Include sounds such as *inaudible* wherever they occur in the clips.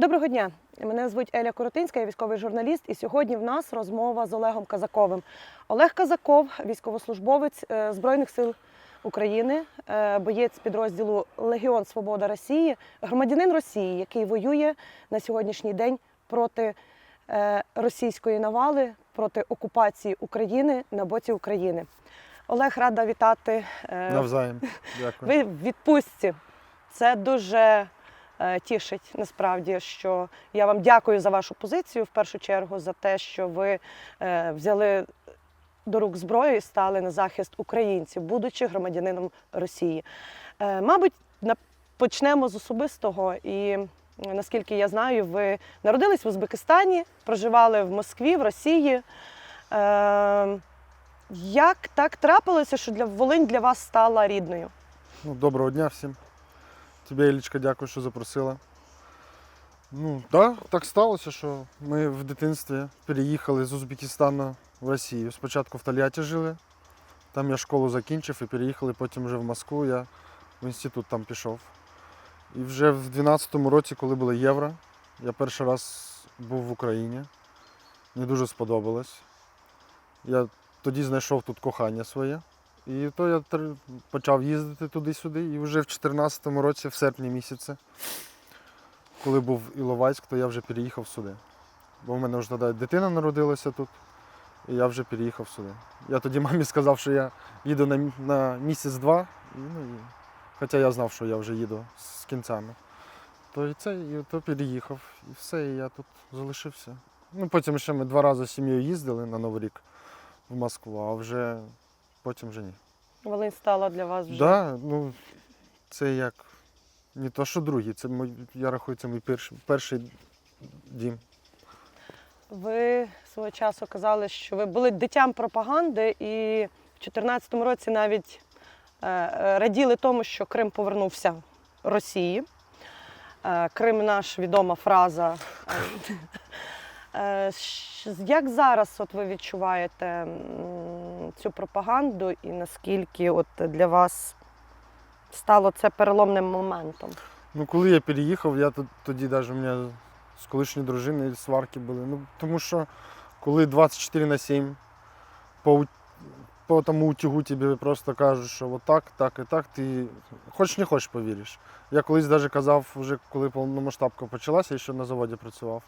Доброго дня. Мене звуть Еля Коротинська, я військовий журналіст. І сьогодні в нас розмова з Олегом Казаковим. Олег Казаков, військовослужбовець е, Збройних сил України, е, боєць підрозділу Легіон Свобода Росії, громадянин Росії, який воює на сьогоднішній день проти е, російської навали, проти окупації України на боці України. Олег рада вітати. Навзаєм. *laughs* Дякую. ви в відпустці. Це дуже тішить насправді, що я вам дякую за вашу позицію в першу чергу, за те, що ви е, взяли до рук зброю і стали на захист українців, будучи громадянином Росії. Е, мабуть, почнемо з особистого. І е, наскільки я знаю, ви народились в Узбекистані, проживали в Москві, в Росії. Е, як так трапилося, що для Волинь для вас стала рідною? Ну, доброго дня всім. Тобі, Елічка, дякую, що запросила. Ну, да, так сталося, що ми в дитинстві переїхали з Узбекистану в Росію. Спочатку в Тольятті жили, там я школу закінчив і переїхали потім вже в Москву. Я в інститут там пішов. І вже в 12-му році, коли було євро, я перший раз був в Україні. Мені дуже сподобалось. Я тоді знайшов тут кохання своє. І то я почав їздити туди-сюди. І вже в 2014 році, в серпні місяці, коли був Іловайськ, то я вже переїхав сюди. Бо в мене вже тоді дитина народилася тут, і я вже переїхав сюди. Я тоді мамі сказав, що я їду на, на місяць-два, ну, і, хоча я знав, що я вже їду з кінцями. То і це, і то переїхав, і все, і я тут залишився. Ну, потім ще ми два рази з сім'єю їздили на Новий рік в Москву, а вже потім вже ні. Волинь стала для вас вже. Да, ну це як не то, що другий, це мій, я рахую, це мій перший, перший дім. Ви свого часу казали, що ви були дитям пропаганди, і в 2014 році навіть е, е, раділи тому, що Крим повернувся Росії. Е, Крим наш відома фраза. *laughs* Е, Як зараз от ви відчуваєте цю пропаганду і наскільки от для вас стало це переломним моментом? Ну, коли я переїхав, я тут- тоді навіть у мене з колишньою дружиною сварки були. Ну, тому що коли 24 на 7 по, по тому утюгу тобі просто кажуть, що отак, так і так, ти хоч не хочеш повіриш. Я колись навіть казав, вже коли повномасштабка почалася, я ще на заводі працював.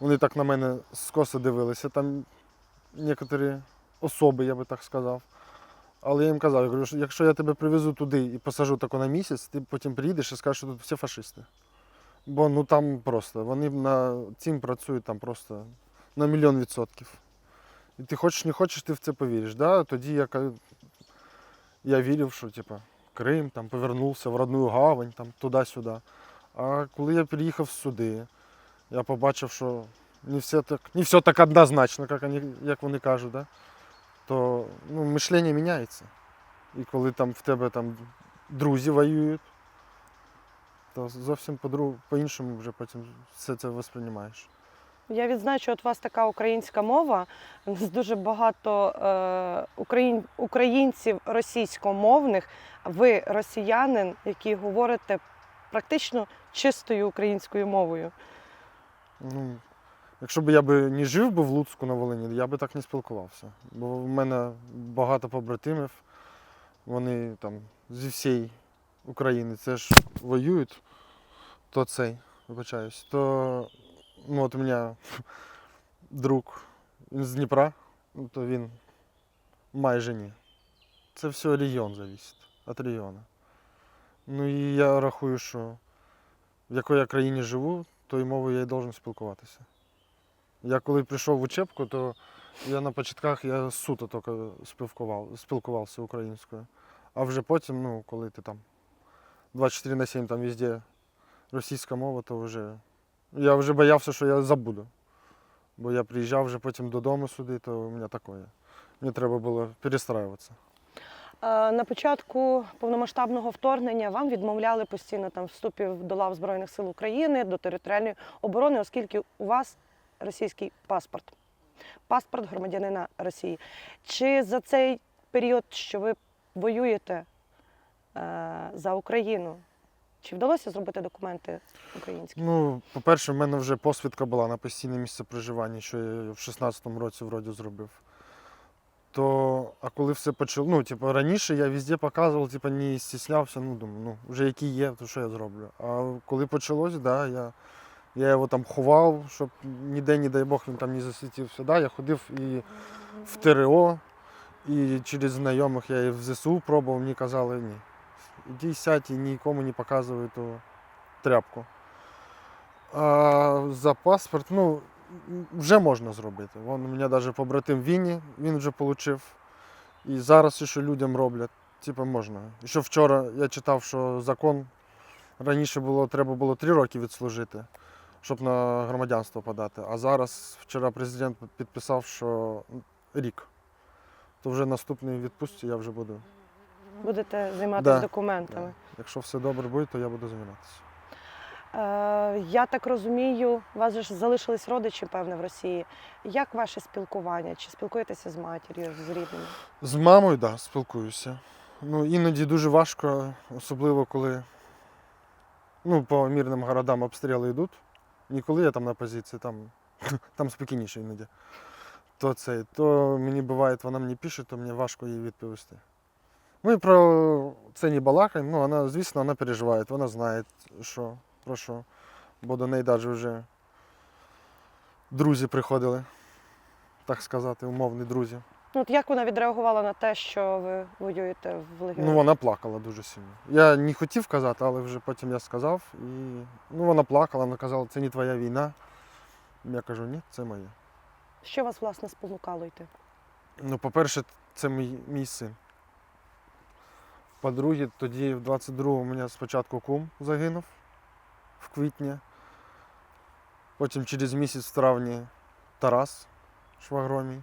Вони так на мене скоса дивилися. Там некоторі особи, я би так сказав. Але я їм казав, я що якщо я тебе привезу туди і посажу тако на місяць, ти потім приїдеш і скажеш, що тут всі фашисти. Бо ну там просто, вони на цим працюють там просто на мільйон відсотків. І ти хочеш, не хочеш, ти в це повіриш. Да? Тоді я, я вірив, що типу, Крим там повернувся в родну гавань, там туди-сюди. А коли я приїхав сюди, я побачив, що не все так, не все так однозначно, як вони, як вони кажуть. Да? то ну, мишлення міняється. І коли там в тебе там друзі воюють, то зовсім по-іншому вже потім все це восприймаєш. Я відзначу, от вас така українська мова. У нас дуже багато е, україн, українців російськомовних. Ви росіянин, які говорите практично чистою українською мовою. Ну, якщо б я би не жив би в Луцьку на Волині, я би так не спілкувався. Бо в мене багато побратимів, вони там зі всієї України це ж воюють, то цей, вибачаюсь, то ну, от у мене *laughs* друг він з Дніпра, то він майже ні. Це все регіон залежить, від регіону. Ну і я рахую, що в якій я країні живу, тою мовою я й должен спілкуватися. Я коли прийшов в учебку, то я на початках я суто тільки спілкував, спілкувався українською. А вже потім, ну, коли ти там 24 на 7 там везде російська мова, то вже я вже боявся, що я забуду. Бо я приїжджав вже потім додому сюди, то у мене таке. Мені треба було перестраюватися. Е, на початку повномасштабного вторгнення вам відмовляли постійно там вступів до лав Збройних сил України, до територіальної оборони, оскільки у вас російський паспорт, паспорт громадянина Росії. Чи за цей період, що ви воюєте е, за Україну, Чи вдалося зробити документи українські? Ну, по-перше, в мене вже посвідка була на постійне місце проживання, що я в 16-му році вроді зробив. То, а коли все почало, ну, типу, раніше я везде показував, типу, не стіснявся, ну, думаю, ну, вже який є, то що я зроблю. А коли почалось, да, я, я його там ховав, щоб ніде, не дай Бог, він там не засвітився. Да, я ходив і в ТРО, і через знайомих я і в ЗСУ пробував, мені казали, ні. Іди сядь і нікому не показуй ту тряпку. А за паспорт, ну, вже можна зробити. Вон у мене навіть побратим Вінні, він вже отримав. І зараз ще людям роблять. Типу можна. І що вчора я читав, що закон раніше було, треба було три роки відслужити, щоб на громадянство подати. А зараз вчора президент підписав, що рік. То вже наступний відпустці я вже буду. Будете займатися Да, документами? Да. Якщо все добре буде, то я буду займатися. Е, я так розумію, у вас ж залишились родичі, певне, в Росії. Як ваше спілкування? Чи спілкуєтеся з матір'ю, з рідними? З мамою, так, да, спілкуюся. Ну, іноді дуже важко, особливо коли ну, по мирним городам обстріли йдуть. Не коли я там на позиції, там, *laughs* там спокійніше іноді. То, це, то мені буває, вона мені пише, то мені важко їй відповісти. Ми про це не балакаємо, ну, вона, звісно, вона переживає, вона знає, що, про що. Бо до неї навіть вже друзі приходили, так сказати, умовні друзі. Ну, от як вона відреагувала на те, що ви воюєте в легіоні? Ну, вона плакала дуже сильно. Я не хотів казати, але вже потім я сказав. І ну, вона плакала, вона казала, це не твоя війна. Я кажу, ні, це моє. Що вас, власне, спонукало йти? Ну, по-перше, це мій, мій син. По-друге, тоді в 22-му у мене спочатку кум загинув в квітні. Потім через місяць в травні Тарас швагро мій.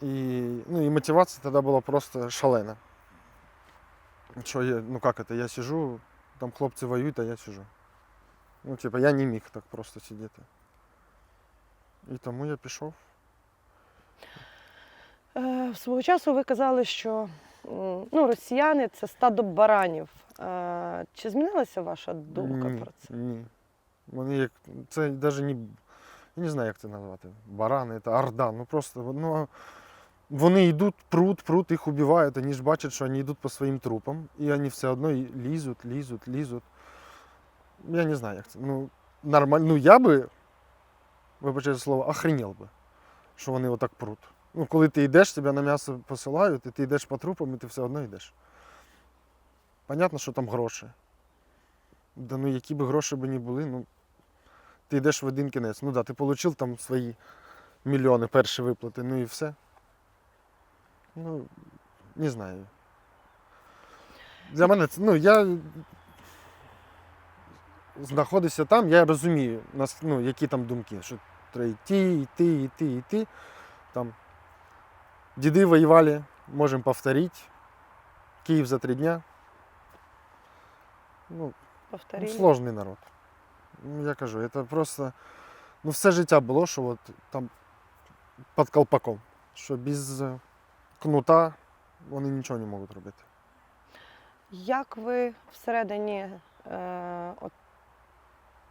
І, ну, і мотивація тоді була просто шалена. Що я, ну як це, я сижу, там хлопці воюють, а я сижу. Ну, типа, я не міг так просто сидіти. І тому я пішов. Е, свого часу ви казали, що ну, росіяни це стадо баранів. Е, чи змінилася ваша думка ні, про це? Ні. Вони як. Це навіть не. Я не знаю, як це назвати. Барани, це орда. Ну просто ну, вони йдуть, прут, прут, їх убивають, вони ж бачать, що вони йдуть по своїм трупам, і вони все одно лізуть, лізуть, лізуть. Я не знаю, як це. Ну, нормально. Ну я би, вибачте слово, охренел би, що вони отак прут. Ну, коли ти йдеш, тебе на м'ясо посилають, і ти йдеш по трупам, і ти все одно йдеш. Понятно, що там гроші. Да ну які б гроші б не були, ну ти йдеш в один кінець. Ну да, ти отримав там свої мільйони перші виплати, ну і все. Ну, не знаю. Для мене це, ну, я знаходився там, я розумію, ну, які там думки, що треба йти, йти, йти, йти. Там діди воювали, можемо повторити. Київ за три дня. Ну, Ну, сложний народ. Ну, я кажу, це просто. Ну, все життя було, що от там під колпаком. Що без е, кнута вони нічого не можуть робити. Як ви всередині е, от,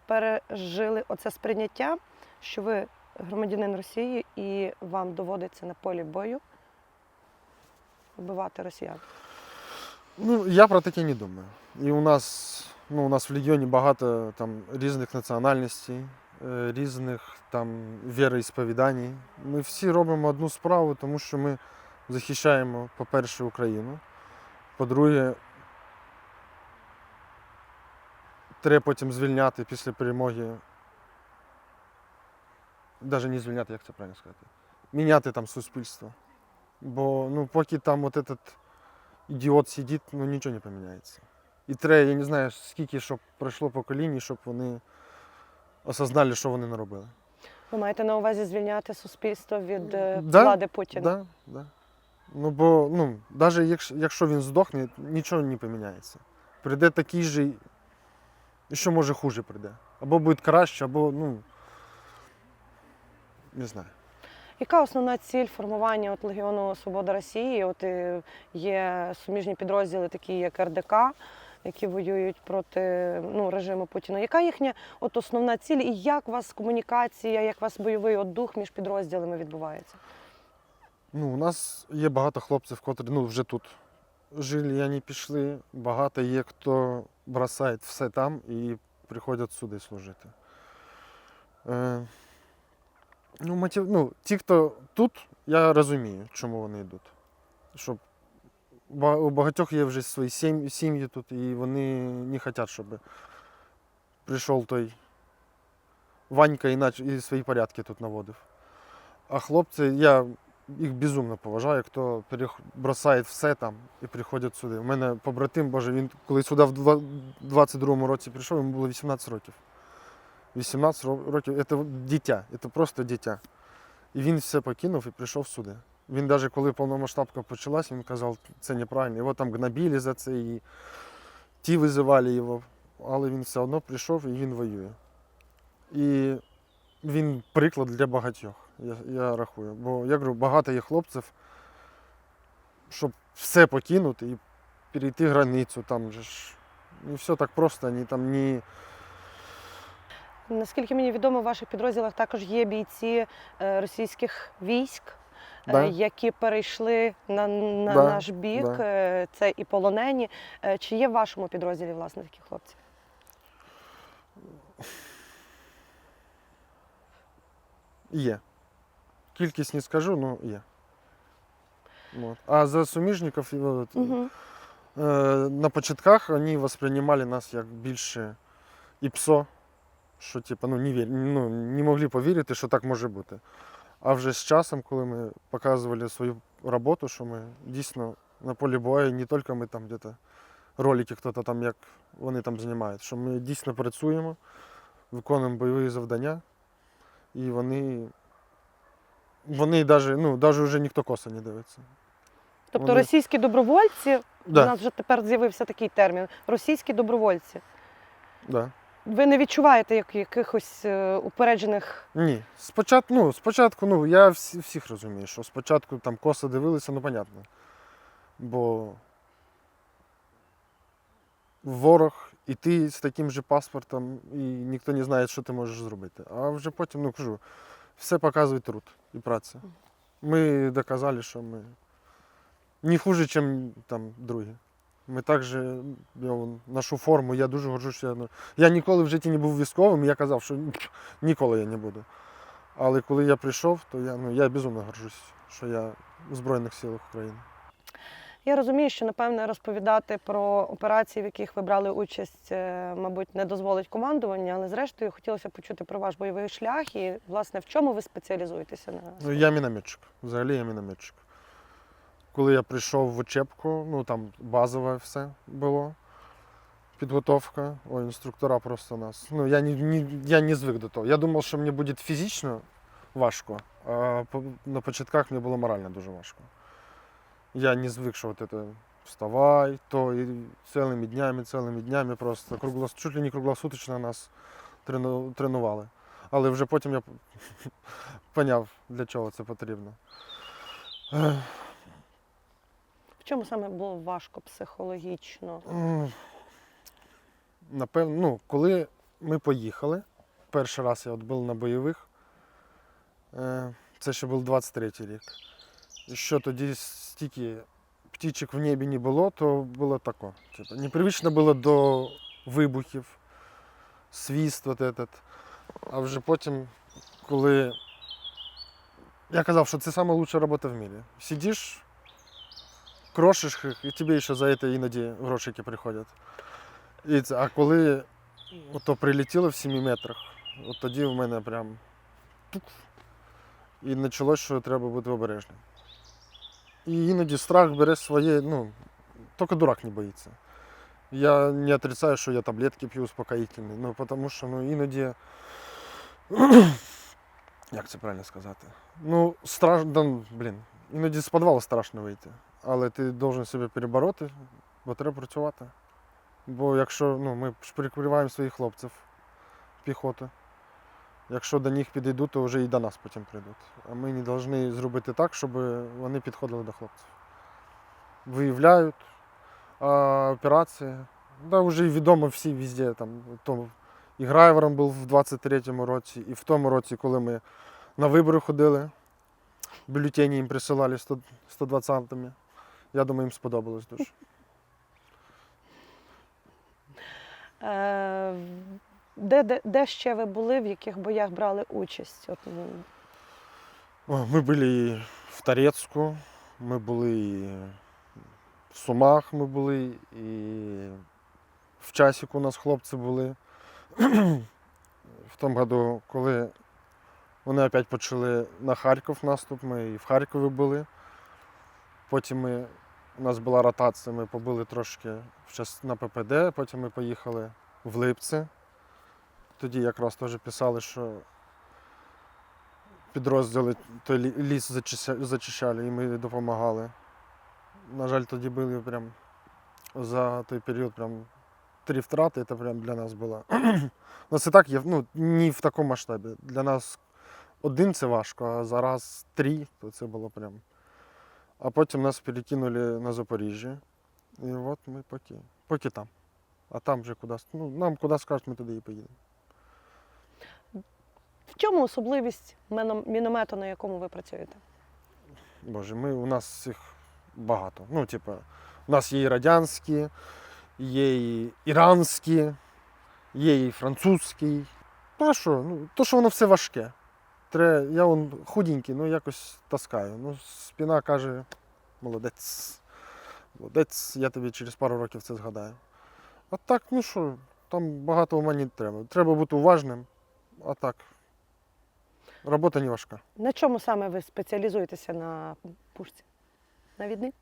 пережили оце сприйняття, що ви громадянин Росії і вам доводиться на полі бою вбивати росіян? Ну, я про таке не думаю. І у нас, ну, у нас в Легіоні багато там різних національностей, е, різних там віроісповідань. Ми всі робимо одну справу, тому що ми захищаємо, по-перше, Україну. По-друге, треба потім звільняти після перемоги. Навіть не звільняти, як це правильно сказати. Міняти там суспільство. Бо ну, поки там от этот ідіот сидить, ну нічого не поміняється. І треба, я не знаю, скільки щоб пройшло поколінь, щоб вони осознали, що вони наробили. Ви маєте на увазі звільняти суспільство від е, Да, влади Путіна? Да, да. Ну, бо, ну, навіть якщо, якщо він здохне, нічого не поміняється. Прийде такий же, і що може хуже прийде. Або буде краще, або, ну. Не знаю. Яка основна ціль формування от Легіону Свобода Росії? От е, є суміжні підрозділи, такі як РДК. які воюють проти ну, режиму Путіна. Яка їхня от основна ціль і як у вас комунікація, як у вас бойовий от дух між підрозділами відбувається? Ну, у нас є багато хлопців, котрі ну, вже тут жили, вони пішли. Багато є, хто бросає все там і приходять сюди служити. Е, ну, мотив, ну, ті, хто тут, я розумію, чому вони йдуть. Щоб у багатьох є вже свої сім'ї тут, і вони не хочуть, щоб прийшов той Ванька і, і свої порядки тут наводив. А хлопці, я їх безумно поважаю, хто перех- бросає все там і приходять сюди. У мене побратим, боже, він коли сюди в два- 22-му році прийшов, йому було 18 років. 18 років це дитя, це просто дитя. І він все покинув і прийшов сюди. Він навіть коли повномасштабка почалась, він казав, це неправильно. Його там гнобили за це, і ті визивали його. Але він все одно прийшов і він воює. І він приклад для багатьох, я, я рахую. Бо я говорю, багато є хлопців, щоб все покинути і перейти границю. Там же ж не все так просто, ні там ні. Наскільки мені відомо, в ваших підрозділах також є бійці е, російських військ, е, Да. які перейшли на, на Да, наш бік. да. Е, Це і полонені. Чи є в вашому підрозділі власне такі хлопці? Є. Кількість не скажу, але є. От. А за суміжників Угу. на початках вони восприймали нас як більше ІПСО, що типу, ну, не, вір, ну, не могли повірити, що так може бути. А вже з часом, коли ми показували свою роботу, що ми дійсно на полі бою, не тільки ми там десь ролики, хто там як вони там займають, що ми дійсно працюємо, виконуємо бойові завдання, і вони. Вони навіть, ну, навіть вже ніхто коса не дивиться. Тобто Вони- російські добровольці, у нас вже тепер з'явився такий термін. Російські добровольці. да. Ви не відчуваєте як, якихось е, упереджених Ні. Спочатку, ну, спочатку, ну, я всі, всіх розумію, що спочатку там коса дивилися, ну, понятно. Бо ворог, і ти з таким же паспортом, і ніхто не знає, що ти можеш зробити. А вже потім, ну кажу, все показує труд і праця. Ми доказали, що ми не хуже, ніж там другі. Ми також, я нашу форму, я дуже горжуся. Я ніколи в житті не був військовим, я казав, що ніколи я не буду. Але коли я прийшов, то я, ну, я безумно горжусь, що я в Збройних силах України. Я розумію, що напевне розповідати про операції, в яких ви брали участь, е, мабуть, не дозволить командування, але зрештою хотілося почути про ваш бойовий шлях і, власне, в чому ви спеціалізуєтеся на Ну, я мінометчик. Взагалі я мінометчик. Коли я прийшов в учебку, ну там базове все було. Підготовка. Ой, інструктора просто нас. Ну, я не, не, я не звик до того. Я думав, що мені буде фізично важко, а на початках мені було морально дуже важко. Я не звик, що от это вставай, то і цілими днями, цілими днями просто круглос, чуть ли не круглосуточно нас трену- тренували. Але вже потім я *laughs* поняв, для чого це потрібно. В чому саме було важко психологічно? Напевно, ну, коли ми поїхали, перший раз я от був на бойових, е, це ще був 23-й рік. І що тоді стільки птічок в небі не було, то було тако. Типу, непривично було до вибухів, свіст от этот. А вже потім, коли я казав, що це найкраща робота в мірі. Сидиш, крошиш їх, і тобі ще за це іноді грошики приходять. І це, а коли ото прилетіло в 7 метрах, от тоді в мене прям тук. І почалось, що треба бути обережним. І іноді страх бере своє, ну, тільки дурак не боїться. Я не отрицаю, що я таблетки п'ю успокоїтельні, ну, тому що ну, іноді. *clears throat* Як це правильно сказати? Ну, страшно, блін, іноді з підвалу страшно вийти. Але ти повинен себе перебороти, бо треба працювати. Бо якщо ну, ми ж прикриваємо своїх хлопців, піхоту, якщо до них підійдуть, то вже і до нас потім прийдуть. А ми не повинні зробити так, щоб вони підходили до хлопців. Виявляють операції, Да, вже відомо всі везде. Там, то, і Грайвером був в 23-му році, і в тому році, коли ми на вибори ходили, бюлетені їм присилали 120-ми. Я думаю, їм сподобалось дуже. Е, де, де, де ще ви були, в яких боях брали участь? От, ну, О, Ми були в Торецьку, ми були в Сумах ми були, і в Часіку у нас хлопці були. В тому году, коли вони опять почали на Харків наступ, ми і в Харкові були. Потім ми, у нас була ротація, ми побули трошки на ППД, потім ми поїхали в Липці. Тоді якраз теж писали, що підрозділи той ліс зачищали і ми допомагали. На жаль, тоді були прям за той період прям три втрати, це прям для нас було. *clears throat* У нас і так є, ну, не в такому масштабі. Для нас один це важко, а зараз три, то це було прям. А потім нас перекинули на Запоріжжя. І от ми поки, поки там. А там вже куди, ну, нам куди скажуть, ми туди і поїдемо. в чому особливість міномету, на якому ви працюєте? Боже, ми, у нас їх багато. Ну, типа, у нас є і радянські, є і іранські, є і французький. Ну, а що? Ну, то, що воно все важке. Тре, я он худенький, ну якось таскаю. Ну, спина каже, молодець. Молодець, я тобі через пару років це згадаю. А так, ну що, там багато ума не треба. Треба бути уважним, а так. Робота не важка. На чому саме ви спеціалізуєтеся на пушці? Навідник?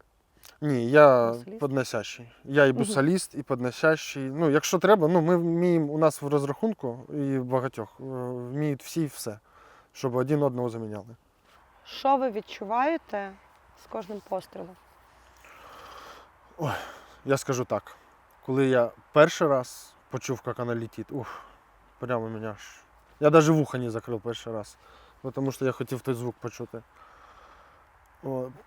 Ні, я Бусоліст? подносящий. Я і бусаліст, і подносящий. Ну, якщо треба, ну ми вміємо у нас в розрахунку і в багатьох е, вміють всі і все, щоб один одного заміняли. Що ви відчуваєте з кожним пострілом? Я скажу так, коли я перший раз почув, як вона летить, ух, прямо мене аж. Я навіть вуха не закрив перший раз, тому що я хотів той звук почути.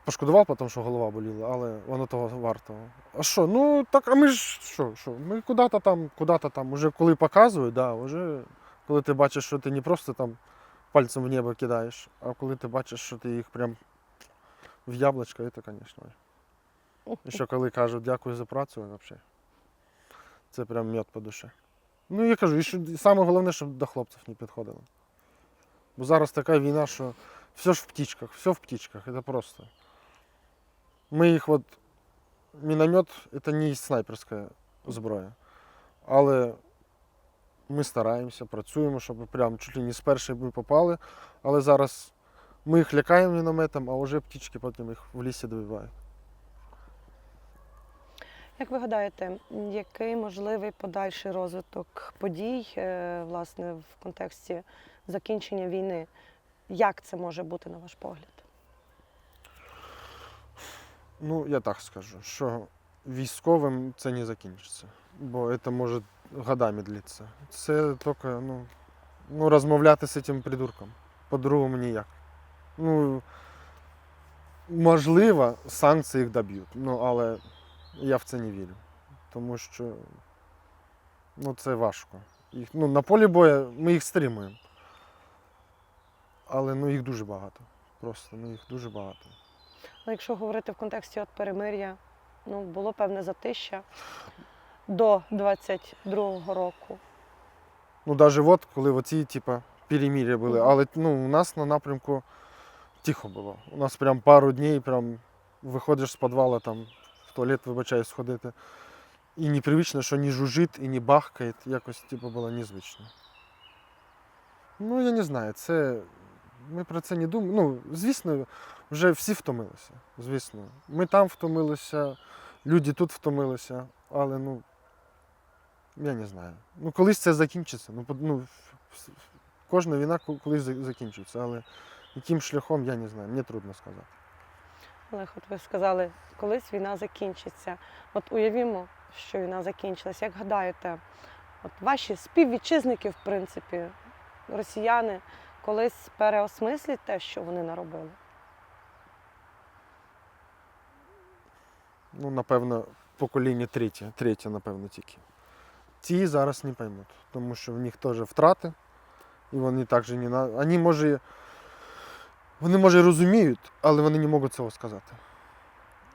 Пошкодував потім, що голова боліла, але воно того варто. А що? Ну так, а ми ж що, що? Ми куди-то там, куди-то там. Уже коли показують, да, вже коли ти бачиш, що ти не просто там пальцем в небо кидаєш, а коли ти бачиш, що ти їх прям в яблучко, це, звісно. І що коли кажуть дякую за працю, взагалі. Це прям мед по душі. Ну я кажу, і що саме головне, щоб до хлопців не підходило. Бо зараз така війна, що все ж в птічках, все в птічках, це просто. Ми їх от. Міномет це не снайперська зброя. Але ми стараємося, працюємо, щоб прям чуть ли не з першої ми попали. Але зараз ми їх лякаємо мінометом, а вже птічки потім їх в лісі добивають. Як ви гадаєте, який можливий подальший розвиток подій е, власне в контексті закінчення війни? Як це може бути на ваш погляд? Ну, я так скажу, що військовим це не закінчиться, бо це може годами длитися. Це тільки ну, ну, розмовляти з цим придурком. По-другому ніяк. Ну, можливо, санкції їх доб'ють, ну, але я в це не вірю. Тому що ну, це важко. Їх, ну, на полі бою ми їх стримуємо. Але ну, їх дуже багато. Просто ну, їх дуже багато. Ну, якщо говорити в контексті от перемир'я, ну було певне затища до 22-го року. Ну, навіть от, коли оці, типа, перемір'я були. Мгм. Але ну, у нас на напрямку тихо було. У нас прям пару днів, прям виходиш з підвалу, там, в туалет, вибачаюсь, сходити. І непривично, що не жужжить і не бахкає, якось типу, було незвично. Ну, я не знаю, це. Ми про це не думаємо. Ну, звісно, вже всі втомилися. Звісно. Ми там втомилися, люди тут втомилися, але ну. Я не знаю. Ну, колись це закінчиться. Ну, ну, кожна війна колись закінчиться, але яким шляхом, я не знаю, мені трудно сказати. Олег, от ви сказали, колись війна закінчиться. От уявімо, що війна закінчилась. Як гадаєте, от ваші співвітчизники, в принципі, росіяни, колись переосмислять те, що вони наробили? Ну, напевно, покоління третє, третє, напевно, тільки. Ті зараз не поймуть, тому що в них теж втрати, і вони також не на. Вони може. Вони може розуміють, але вони не можуть цього сказати.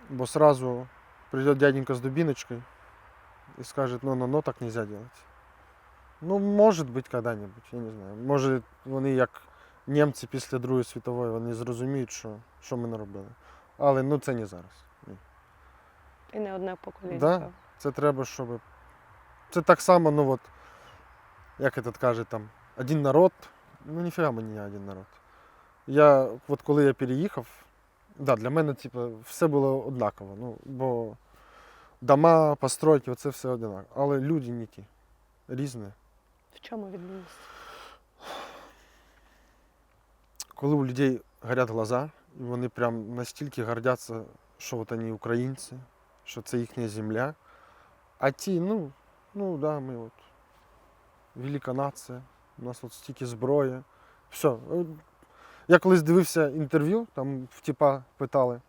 Бо сразу прийде дяденька з дубиночкою і скаже, ну, ну, ну так нельзя делать. Ну, може бути коли-небудь, я не знаю. Може, вони як німці після Другої світової, вони зрозуміють, що, що ми наробили. Але ну це не зараз. Ні. І не одне покоління. Да. Це треба, щоб. Це так само, ну от, як этот каже там, один народ, ну ніфіга мені не один народ. Я, от коли я переїхав, да, для мене типу, все було однаково. Ну, бо дома, постройки, це все однаково. Але люди не ті. Різні. В чому відмінність? Коли у людей горять глаза, і вони прям настільки гордяться, що от вони українці, що це їхня земля. А ті, ну, ну да, ми от велика нація, у нас от стільки зброї. Все. Е, Я колись дивився інтерв'ю, там в типа питали,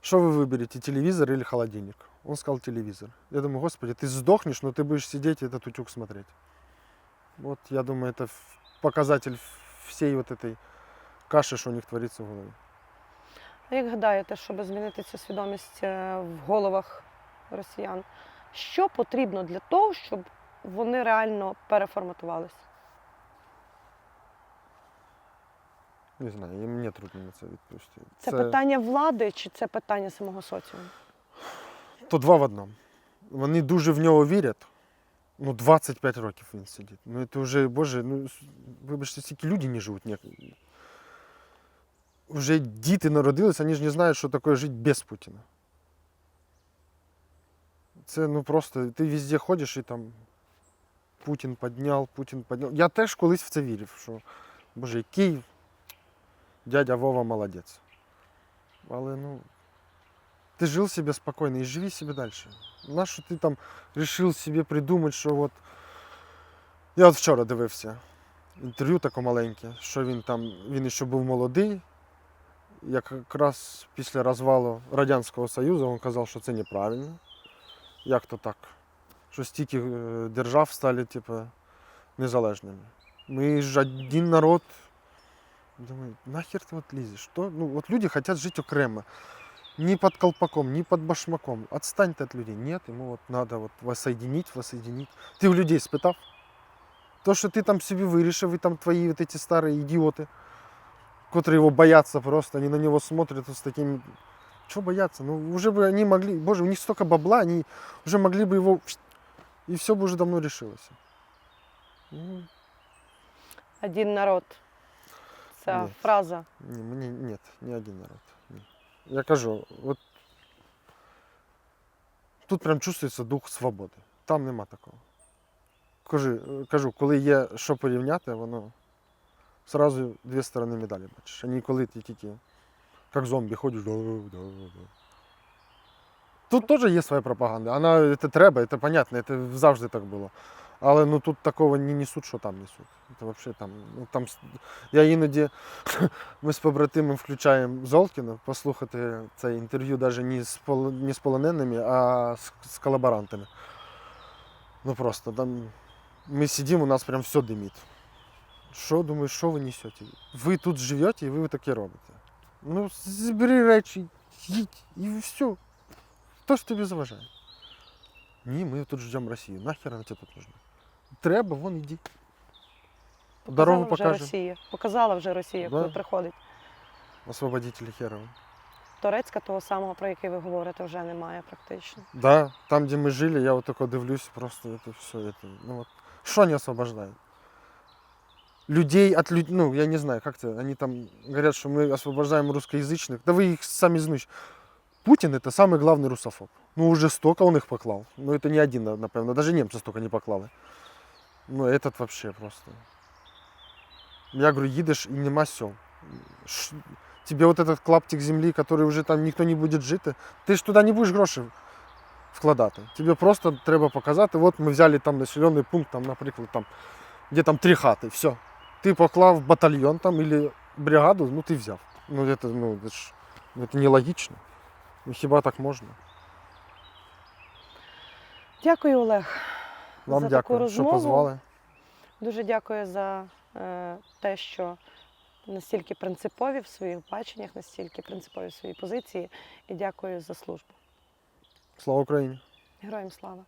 що ви виберете, телевізор или холодильник? Он сказал телевизор. Я думаю, господи, ты сдохнешь, но ты будешь сидеть и этот утюг смотреть. Вот, я думаю, это в- показатель всей вот этой каши, що у них твориться в голові. А як гадаєте, щоб змінити цю свідомість е, в головах росіян, Що потрібно для того, щоб вони реально переформатувалися? Не знаю, і мені трудно на це відповісти. Це, питання влади чи це питання самого соціуму? То два в одному. Вони дуже в нього вірять. Ну, 25 років він сидить. Ну, це вже, боже, ну, вибачте, стільки люди не живуть. Ні. Вже діти народилися, вони ж не знають, що таке жити без Путіна. Це ну просто, ти везде ходиш і там Путін підняв, Путін підняв. Я теж колись в це вірив, що, боже, який дядя Вова молодець. Але ну, ты жил себе спокойно и живи себе дальше. На що ти там решил себе придумати, що от. Я от вчора дивився інтерв'ю таке маленьке, що він там, він ще був молодий. Якраз після розвалу Радянського Союзу він казав, що це неправильно. Як то так? Що стільки е, держав стали, типу, незалежними. Ми ж один народ. Думаю, нахер ти от лізеш? Що? Ну, от люди хочуть жити окремо. ни под колпаком, ни под башмаком. Отстань ты от людей. Нет, ему вот надо вот воссоединить, воссоединить. Ты у людей спитав? То, що ти там собі вирішив, і там твої вот эти старі ідіоти, котрі його бояться просто, они на него смотрят с таким... Чего бояться? Ну, уже бы они могли... Боже, у них столько бабла, они уже могли бы его... И все бы уже давно решилось. Ну, Один народ. Ця Ні. фраза. Ні, мені ні, не один народ. Ні. Я кажу, от тут прям чувствується дух свободи. Там нема такого. Кажу, кажу, коли є що порівняти, воно одразу дві сторони медалі бачиш. А не коли ти тільки як зомбі ходиш. Да, да, да. Тут теж є своя пропаганда. Вона це треба, це понятно, це завжди так було. Але ну тут такого не несуть, що там несуть. Це взагалі там, ну, там я іноді ми з побратимом включаємо Золкіна послухати це інтерв'ю навіть не з, не з полоненими, а з, з колаборантами. Ну просто там ми сидимо, у нас прям все димить. Що думаю, що ви несете? Ви тут живете і ви таке робите. Ну, збери речі, їдь і все. Хто ж тобі заважає? Ні, ми тут ждемо Росію. Нахер вона тебе тут нужна? Треба, вон іди. Дорогу Показала вже покаже. Росія. Показала вже Росія, коли Да. приходить. Освободителі Херова. Турецька того самого, про який ви говорите, вже немає практично. Да, там, где мы жили, я вот только дивлюсь, просто это все, это, ну вот, что они освобождают? Людей от людей, ну, я не знаю, как это, они там говорят, что мы освобождаем русскоязычных, да вы их сами знаете. Путин это самый главный русофоб. Ну, уже столько он их поклал. Ну, это не один, на- напевно, даже немцы столько не поклали. Ну, этот вообще просто. Я говорю, їдеш і нема сел. Ш- Тебе вот этот клаптик земли, который уже там никто не будет жити, ти ж туди не будеш гроші вкладати. Тобі просто треба показати, от ми взяли там населений пункт, там, наприклад, там, де там три хати, все. Ти поклав батальйон там или бригаду, ну ти взяв. Ну це, ну, це ж ну, це нелогічно. Ну хіба так можна? Дякую, Олег. Вам за дякую, таку що позвали. Дуже дякую за е, те, що настільки принципові в своїх баченнях, настільки принципові в своїй позиції. І дякую за службу. Слава Україні! Героям слава!